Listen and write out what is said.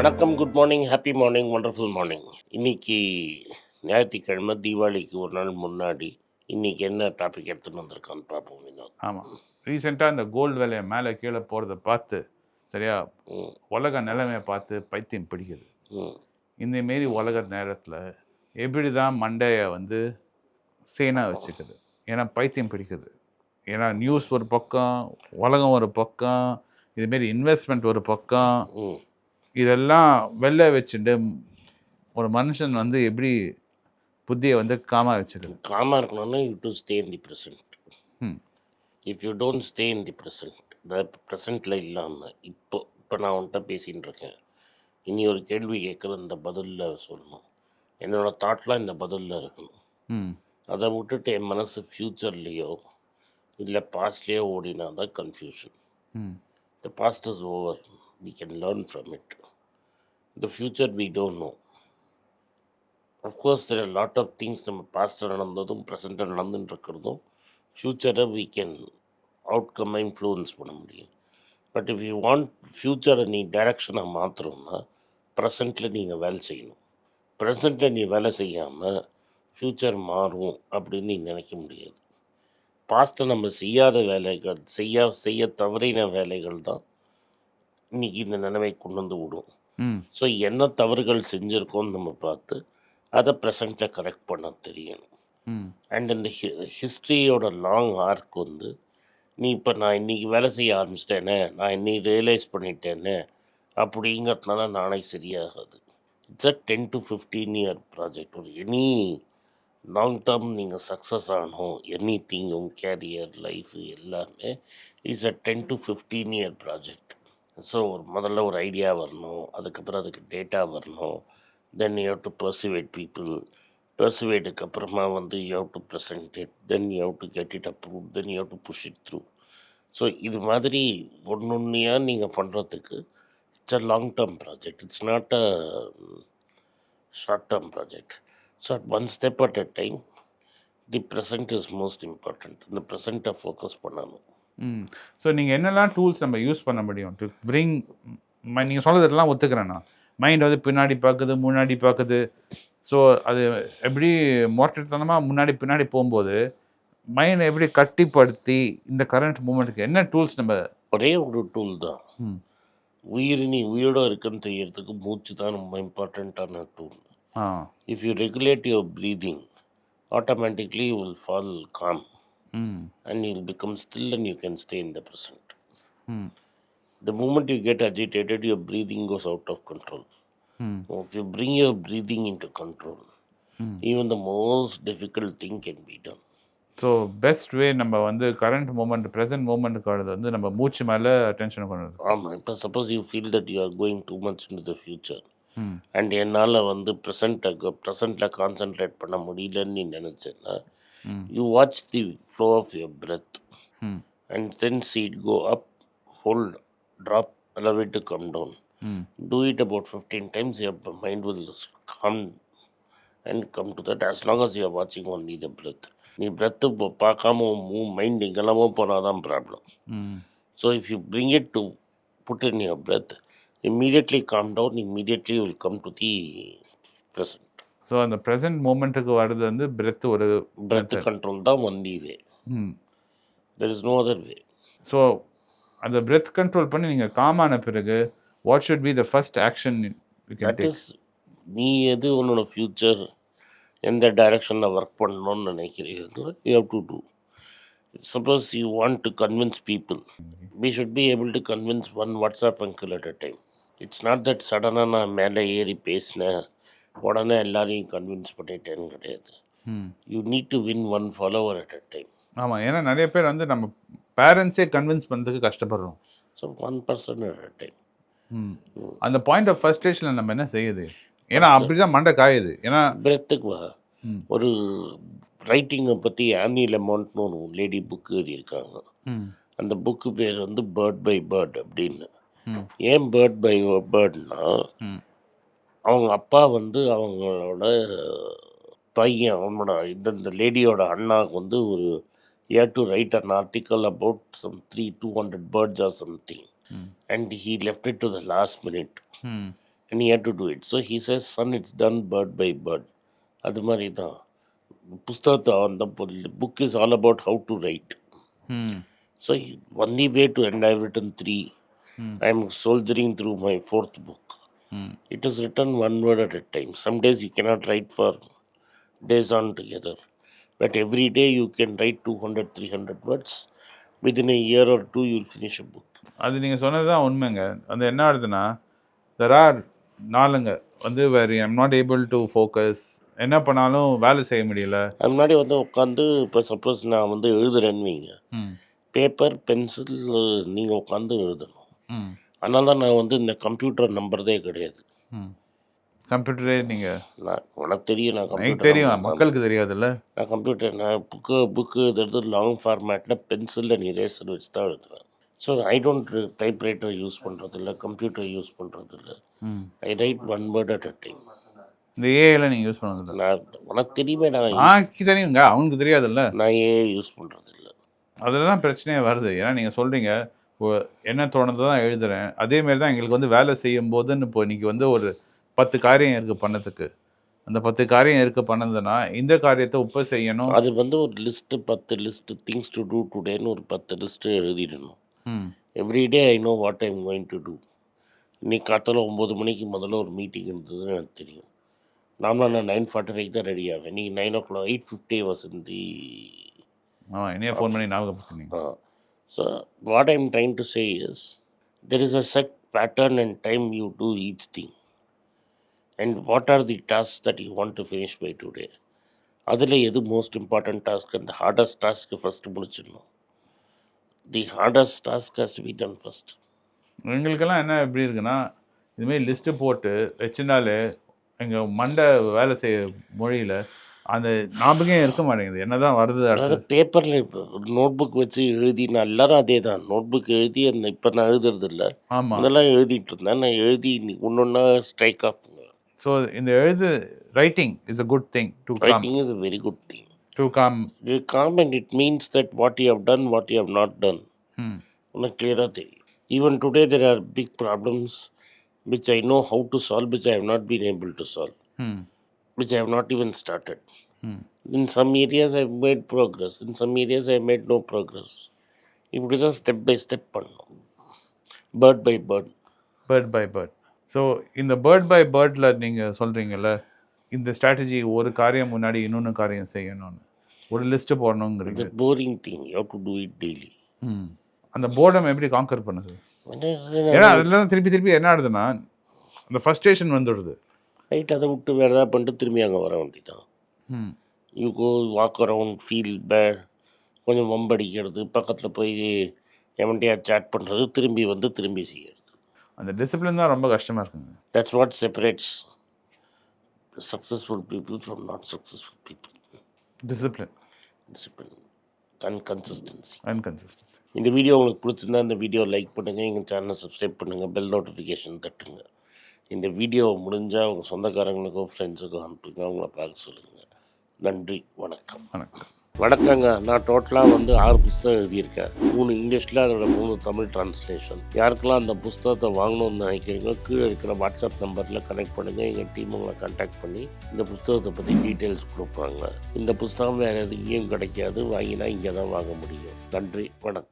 வணக்கம் good morning happy morning wonderful morning இன்னைக்கு ஞாயிற்றுக்கிழமை தீபாவளிக்கு ஒரு நாள் முன்னாடி இன்னைக்கு என்ன டாபிக் எடுத்துன்னு வந்திருக்கான்னு பார்ப்போம் வினோத். ஆமாம் ரீசெண்டாக இந்த கோல்டு விலையை மேலே கீழே போகிறத பார்த்து சரியா? உலக நிலைமையை பார்த்து பைத்தியம் பிடிக்குது. ம், இந்த மாரி உலக நேரத்தில் எப்படி தான் மண்டையை வந்து சேனாக வச்சுக்குது. ஏன்னா பைத்தியம் பிடிக்குது. ஏன்னா நியூஸ் ஒரு பக்கம் உலகம் ஒரு பக்கம் இதுமாரி இன்வெஸ்ட்மெண்ட் ஒரு பக்கம். இதெல்லாம் வெளில வச்சுட்டு ஒரு மனுஷன் வந்து எப்படி புத்தியை வந்து காமா வச்சுக்குது? காமா இருக்கணும்னா you to stay in the present if you don't stay in the present இந்த ப்ரெசண்ட்டில் இல்லாமல் இப்போ இப்போ நான் உன்கிட்ட பேசின்னு இருக்கேன். இனி ஒரு கேள்வி கேட்குற இந்த பதிலில் சொல்லணும். என்னோட தாட்லாம் இந்த பதிலில் இருக்கணும். அதை விட்டுட்டு என் மனசு ஃப்யூச்சர்லேயோ இல்லை பாஸ்ட்லேயோ ஓடினா தான் confusion The past is over. We can learn from it. The future we don't know. Of course, there are a lot of things நம்ம பாஸ்டில் நடந்ததும் ப்ரெசண்ட்டில் நடந்துட்டு இருக்கிறதும் ஃப்யூச்சரை we can அவுட்கம் இன்ஃப்ளூயன்ஸ் பண்ண முடியும் பட் இஃப் யூ வாண்ட் ஃப்யூச்சரை நீ டைரக்ஷனை மாற்றணும்னா ப்ரெசண்ட்டில் நீங்கள் வேலை செய்யணும் ப்ரெசண்ட்டில் நீ வேலை செய்யாமல் ஃப்யூச்சர் மாறும் அப்படின்னு நீ நினைக்க முடியாது பாஸ்ட்டில் நம்ம செய்யாத வேலைகள் செய்ய செய்ய தவறின வேலைகள் தான் இன்னைக்கு இந்த நிலைமை கொண்டு வந்து விடும் ஸோ என்ன தவறுகள் செஞ்சுருக்கோம்னு நம்ம பார்த்து அதை ப்ரெசண்ட்டில் கரெக்ட் பண்ண தெரியணும். அண்ட் இந்த ஹி ஹிஸ்ட்ரியோட லாங் ஆர்க் வந்து நீ இப்போ நான் இன்னைக்கு வேலை செய்ய ஆரம்பிச்சிட்டேனே நான் இன்னைக்கு ரியலைஸ் பண்ணிட்டேனே அப்படிங்கிறதுனால நாளைக்கு சரியாகாது. It's a ten to fifteen year project ஒரு எனி லாங் டேர்ம் நீங்கள் சக்ஸஸ் ஆகணும் எனி திங் உங்கள் கேரியர் லைஃப் எல்லாமே is a ten to fifteen year project so ஒரு முதல்ல ஒரு ஐடியா வரணும். அதுக்கப்புறம் அதுக்கு டேட்டா வரணும். Then you have to persuade people பர்சுவேட்டுக்கு அப்புறமா வந்து you have to present it then you have to get it approve then you have to push it through so இது மாதிரி ஒன்று ஒன்றையாக நீங்கள் பண்ணுறதுக்கு it's a long term project it's not a short term project so at one step at a time the present is most important இந்த ப்ரெசண்ட்டை focus பண்ணணும். ம். ஸோ நீங்கள் என்னெல்லாம் டூல்ஸ் நம்ம யூஸ் பண்ண முடியும்? டு பிரிங் நீங்கள் சொல்கிறதெல்லாம் ஒத்துக்கிறேன் நான். மைண்ட் வந்து பின்னாடி பார்க்குது முன்னாடி பார்க்குது ஸோ அது எப்படி மோட்டத்தனமாக முன்னாடி பின்னாடி போகும்போது மைண்டை எப்படி கட்டிப்படுத்தி இந்த கரண்ட் மூமெண்ட்டுக்கு என்ன டூல்ஸ் நம்ம ஒரே ஒரு டூல் தான். ம். உயிர் நீ உயிரோட இருக்குன்னு தெரியறதுக்கு மூச்சு தான் ரொம்ப இம்பார்ட்டண்ட்டான டூல் ஆ. If you regulate your breathing, automatically you will fall calm ம் and you'll become still and you can stay in the present. ம் The moment you get agitated, your breathing goes out of control. ம் If you bring your breathing into control, ம் even the most difficult thing can be done. So best way நம்ம வந்து current moment present மூமெண்ட்டுக்கு வந்து நம்ம மூச்சு மேலே attention கொண்டு வருது ஆமாம் இப்போ suppose you feel that you are going too much in the future and என்னால் வந்து ப்ரெசண்ட்டை ப்ரெசண்ட்டில் கான்சென்ட்ரேட் பண்ண முடியலன்னு நீ நினச்சேன்னா you watch the flow of your breath hmm and then see it go up, hold, drop, allow it to come down. ம் Do it about 15 times, your mind will calm and come to that as long as you are watching only the breath. நீ breath இப்போ பார்க்காம move mind எங்கெல்லாமோ போனால் தான் problem hmm so if you bring it to put in your breath, immediately calm down, immediately will come to the present. So அந்த present மூமெண்ட்டுக்கு வர்றது வந்து பிரெத் ஒரு breath control தான் way. ம் There is no other way. So அந்த breath control பண்ணி நீங்கள் காமான பிறகு what should be the first action is நீ எது உன்னோட ஃப்யூச்சர் எந்த டைரக்ஷனில் ஒர்க் பண்ணணும்னு நினைக்கிறீங்களோ you have to do suppose you want to convince people we should be able to convince one WhatsApp uncle at a time it's not that சடனாக நான் மேலே ஏறி பேசினேன். உடனே எல்லாரையும் கன்வின்ஸ் பண்ணிட்டேன்னு கிடையாது. ம். You need to win one follower at a time ஆமாம் ஏன்னா நிறைய பேர் வந்து நம்ம பேரண்ட்ஸே கன்வின்ஸ் பண்ணுறதுக்கு கஷ்டப்படுறோம். So one person at a time அந்த பாயிண்ட் ஆஃப் ஃபர்ஸ்ட்ரேஷனில் நம்ம என்ன செய்யுது? ஏன்னா அப்படி தான் மண்டை காயுது. ஏன்னா பிரெத்துக்கு ஒரு ரைட்டிங்கை பற்றி ஆனி லெமாண்ட்னு ஒரு லேடி புக்கு எழுதியிருக்காங்க. ம். அந்த புக்கு பேர் வந்து பேர்ட் பை பேர்ட் அப்படின்னு. ஏன் பேர்ட் பை பேர்ட்னா அவங்க அப்பா வந்து அவங்களோட பையன் அவனோட இந்த இந்த லேடியோட அண்ணாவுக்கு வந்து ஒரு year to write an article about some three two hundred birds or something and he left it to the last minute he had to do it. So he says, son, it's done bird by bird. அது மாதிரி தான். புஸ்தகத்தை அந்த book is all about how to write so only way to end I written three I am soldiering through my. Fourth book hmm It is written one word at a time. Some days you cannot write for days on together. But every day you can write 200, 300 words. Within a year or two, you'll finish a book. அது நீங்கள் சொன்னது தான் உண்மைங்க. அந்த என்ன ஆகுதுன்னா there are நாளுங்க. வந்து வேறு I'm not able to focus என்ன பண்ணாலும் வேலை செய்ய முடியல. அது முன்னாடி வந்து உட்காந்து இப்போ சப்போஸ் நான் வந்து எழுதுறேன்னு வைங்க. பேப்பர் பென்சில் நீங்கள் உட்காந்து எழுதணும். ம் அதனால தான் நான் வந்து இந்த கம்ப்யூட்டர் நம்புறதே கிடையாது. கம்ப்யூட்டரே நீங்கள் நான் உனக்கு தெரியும் நான் எனக்கு தெரியும் மக்களுக்கு தெரியாதுல்ல? நான் கம்ப்யூட்டர் நான் புக்கு புக்கு எடுத்து லாங் ஃபார்மேட்டில் பென்சிலில் இரேசர் வச்சு தான் எழுதுவேன். So I don't typewriter use பண்ணுறதில்ல கம்ப்யூட்டர் யூஸ் பண்ணுறதில்ல I write one word at a time இந்த ஏஐல நீங்கள் யூஸ் பண்ணதில்ல நான் உனக்கு தெரியுமே நான் ஆ தெரியுங்க அவனுக்கு தெரியாதுல்ல? நான் ஏ யூஸ் பண்ணுறதில்ல அதில் தான் பிரச்சனையே வருது. ஏன்னா நீங்கள் சொல்கிறீங்க என்ன தோணுதோ தான் எழுதுறேன். அதேமாரி தான் எங்களுக்கு வந்து வேலை செய்யும் போதுன்னு இப்போ இன்னைக்கு வந்து ஒரு பத்து காரியம் இருக்குது பண்ணதுக்கு. அந்த பத்து காரியம் இருக்குது பண்ணதுன்னா இந்த காரியத்தை உப்ப செய்யணும். அது வந்து ஒரு லிஸ்ட்டு பத்து லிஸ்ட்டு திங்ஸ் டு டூ டுடேன்னு ஒரு பத்து லிஸ்ட்டு எழுதிடணும். ம். Everyday I know what I'm going to do இன்னைக்கு காத்தால ஒம்பது மணிக்கு முதல்ல ஒரு மீட்டிங் இருந்ததுன்னு எனக்கு தெரியும். நார்மலாக நான் நைன் ஃபார்ட்டி ஃபைவ் தான் ரெடி ஆவேன். நீங்கள் nine o'clock eight fifty Vasanthi ஆமாம் என்னைய ஃபோன் பண்ணி ஞாபகப்படுத்துனீங்க. Uh, so what I'm trying to say is there is a set pattern and time you do each thing. And what are the tasks that you want to finish by today? அதில் எது most important task அந்த hardest task first முடிச்சிடணும் the hardest task has be done first எங்களுக்கெல்லாம் என்ன எப்படி இருக்குன்னா இதுமாரி list போட்டு வச்சுனாலே எங்கள் மண்டை வேலை செய்ய மொழியில் அந்த ஞாபகம் இருக்க மாட்டேங்குது. என்னதான் வருது அதாவது பேப்பரில் நோட் புக் வச்சு எழுதி நான் எல்லாரும் அதே தான் நோட் புக் எழுதி அந்த இப்போ நான் எழுதுறது இல்லை. ஆமாம் அதெல்லாம் எழுதிட்டு இருந்தேன். நான் எழுதி ஒன்று ஒன்றா ஸ்ட்ரைக் ஆஃப் ஸோ இந்த எழுது writing is a good thing to calm writing is a very good thing to calm You calm and it means that what you have done, what you have not done. ம் உனக்கு கிளியராக தெரியும். Even today there are big problems which I know how to solve which I have not been able to solve which I have not even started hmm in some areas I made progress in some areas I made no progress இப்படி தான் step by step பண்ணணும் bird by bird bird by bird so இந்த bird by பேர்டில் நீங்கள் சொல்கிறீங்கல்ல இந்த strategy ஒரு காரியம் முன்னாடி இன்னொன்று காரியம் செய்யணும்னு. ஒரு லிஸ்ட்டு இந்த போடணுங்கிறீங்க boring thing you to do it daily அந்த போர்டம் எப்படி காங்கர் பண்ணுது? ஏன்னா அதில் திருப்பி திருப்பி என்ன ஆகுதுன்னா அந்த ஃபஸ்ட்ரேஷன் வந்துடுது. ரைட் அதை விட்டு வேறு ஏதாவது பண்ணிட்டு திரும்பி அங்கே வர வேண்டியதான் you go walk around feel bad கொஞ்சம் வம்படிக்கிறது பக்கத்தில் போய் எவன்டையா சேட் பண்ணுறது திரும்பி வந்து திரும்பி செய்யறது. அந்த டிசிப்ளின் தான் ரொம்ப கஷ்டமாக இருக்குங்க. That's what separates successful people from not successful people discipline discipline and consistency and consistency இந்த வீடியோ உங்களுக்கு பிடிச்சிருந்தா இந்த வீடியோ லைக் பண்ணுங்கள் எங்கள் சேனலை சப்ஸ்கிரைப் பண்ணுங்கள் பெல் நோட்டிஃபிகேஷன் தட்டுங்க. இந்த வீடியோ முடிஞ்சால் உங்கள் சொந்தக்காரங்களுக்கும் ஃப்ரெண்ட்ஸுக்கும் அனுப்புங்க. அவங்கள பார்க்க சொல்லுங்கள் நன்றி வணக்கம். வணக்கம். வணக்கங்க. நான் டோட்டலாக வந்து ஆறு புஸ்தகம் எழுதியிருக்கேன். மூணு இங்கிலீஷில் அதோட மூணு தமிழ் டிரான்ஸ்லேஷன் யாருக்கெல்லாம் அந்த புஸ்தகத்தை வாங்கணும்னு நினைக்கிறீங்களோ கீழே இருக்கிற வாட்ஸ்அப் நம்பரில் கனெக்ட் பண்ணுங்கள் எங்கள் டீம் உங்களை கான்டாக்ட் பண்ணி இந்த புஸ்தகத்தை பற்றி டீட்டெயில்ஸ் கொடுப்பாங்க. இந்த புஸ்தகம் வேறு எங்கேயும் கிடைக்காது. வாங்கினா இங்கே தான் வாங்க முடியும். நன்றி வணக்கம்.